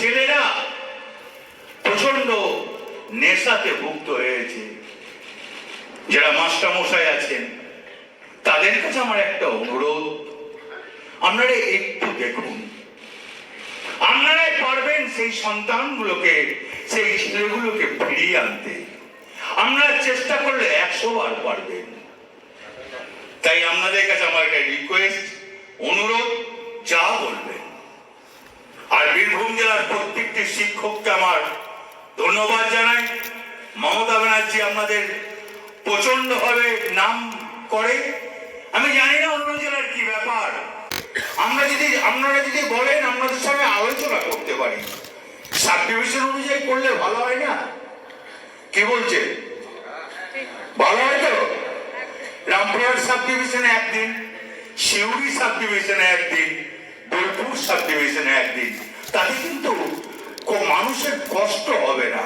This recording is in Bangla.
ছেলেরা প্রচণ্ড নেশাতে ভুক্ত হয়েছে। যারা মাস্টারমশাই আছেন, তাদের কাছে আমার একটা অনুরোধ। আপনারা একটু দেখুন। আপনারাই পারবেন সেই সন্তানগুলোকে, সেই ছেলেগুলোকে ফিরিয়ে আনতে। আপনারা চেষ্টা করলে একশো বার পারবেন। তাই আপনাদের কাছে আমার একটা বীরভূম জেলার প্রত্যেকটি শিক্ষককে আমার ধন্যবাদ জানাই। মমতা ব্যানার্জি আপনাদের প্রচণ্ড ভাবে নাম করে। আমি জানি না অন্য জেলার কি ব্যাপার। আমরা যদি আপনারা যদি বলেন, আপনাদের সঙ্গে আলোচনা করতে পারি। সাব ডিভিশন অনুযায়ী করলে ভালো হয় না? কি বলছে? ভালো হয় তো? রামপুরহাট সাব ডিভিশনে একদিন, শিউরি সাব ডিভিশনে একদিন, বোলপুর সাব ডিভিশনে একদিন। তাতে কিন্তু মানুষের কষ্ট হবে না।